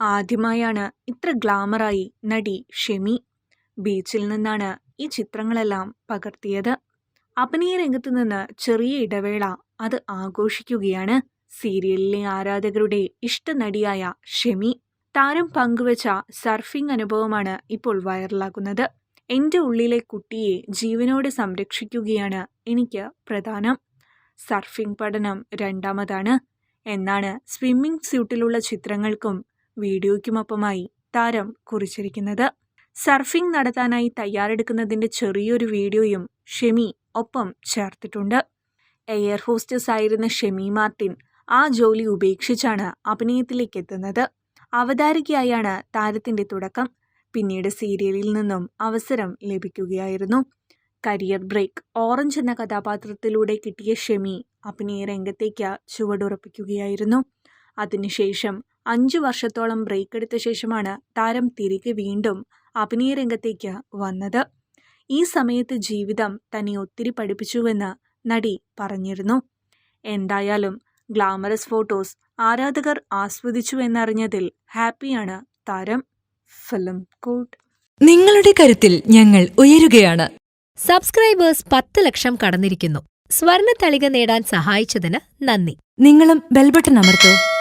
ആദ്യമായാണ് ഇത്ര ഗ്ലാമറായി നടി ഷെമി ബീച്ചിൽ നിന്നാണ് ഈ ചിത്രങ്ങളെല്ലാം പകർത്തിയത്. അഭിനയ രംഗത്ത് നിന്ന് ചെറിയ ഇടവേള അത് ആഘോഷിക്കുകയാണ് സീരിയലിലെ ആരാധകരുടെ ഇഷ്ടനടിയായ ഷെമി. താരം പങ്കുവച്ച സർഫിംഗ് അനുഭവമാണ് ഇപ്പോൾ വൈറലാകുന്നത്. എന്റെ ഉള്ളിലെ കുട്ടിയെ ജീവനോടെ സംരക്ഷിക്കുകയാണ് എനിക്ക് പ്രധാനം. സർഫിംഗ് പഠനം രണ്ടാമതാണ്. എന്നാണ് സ്വിമ്മിംഗ് സ്യൂട്ടിലുള്ള ചിത്രങ്ങൾക്കും വീഡിയോയ്ക്കുമൊപ്പമായി താരം കുറിച്ചിരിക്കുന്നത്. സർഫിംഗ് നടത്താനായി തയ്യാറെടുക്കുന്നതിന്റെ ചെറിയൊരു വീഡിയോയും ഷെമി ഒപ്പം ചേർത്തിട്ടുണ്ട്. എയർ ഹോസ്റ്റസ് ആയിരുന്ന ഷെമി മാർട്ടിൻ ആ ജോലി ഉപേക്ഷിച്ചാണ് അഭിനയത്തിലേക്ക് എത്തുന്നത് അവതാരികയായാണ് താരത്തിന്റെ തുടക്കം. പിന്നീട് സീരിയലിൽ നിന്നും അവസരം ലഭിക്കുകയായിരുന്നു. കരിയർ ബ്രേക്ക് ഓറഞ്ച് എന്ന കഥാപാത്രത്തിലൂടെ കിട്ടിയ ഷെമി അഭിനയ രംഗത്തേക്ക് ചുവടുറപ്പിക്കുകയായിരുന്നു. അതിനുശേഷം അഞ്ചു വർഷത്തോളം ബ്രേക്ക് എടുത്ത ശേഷമാണ് താരം തിരികെ വീണ്ടും അഭിനയ രംഗത്തേക്ക് വന്നത്. ഈ സമയത്ത് ജീവിതം തന്നെ ഒത്തിരി പഠിപ്പിച്ചുവെന്ന് നടി പറഞ്ഞിരുന്നു. എന്തായാലും ഗ്ലാമറസ് ഫോട്ടോസ് ആരാധകർ ആസ്വദിച്ചു എന്നറിഞ്ഞതിൽ ഹാപ്പിയാണ് താരം. ഫിലിം കോട്ട് നിങ്ങളുടെ കരുത്തിൽ ഞങ്ങൾ ഉയരുകയാണ്. സബ്സ്ക്രൈബേഴ്സ് പത്ത് ലക്ഷം കടന്നിരിക്കുന്നു. സ്വർണ തളിക നേടാൻ സഹായിച്ചതിന് നന്ദി. നിങ്ങളും ബെൽബട്ടൺ അമർത്തോ.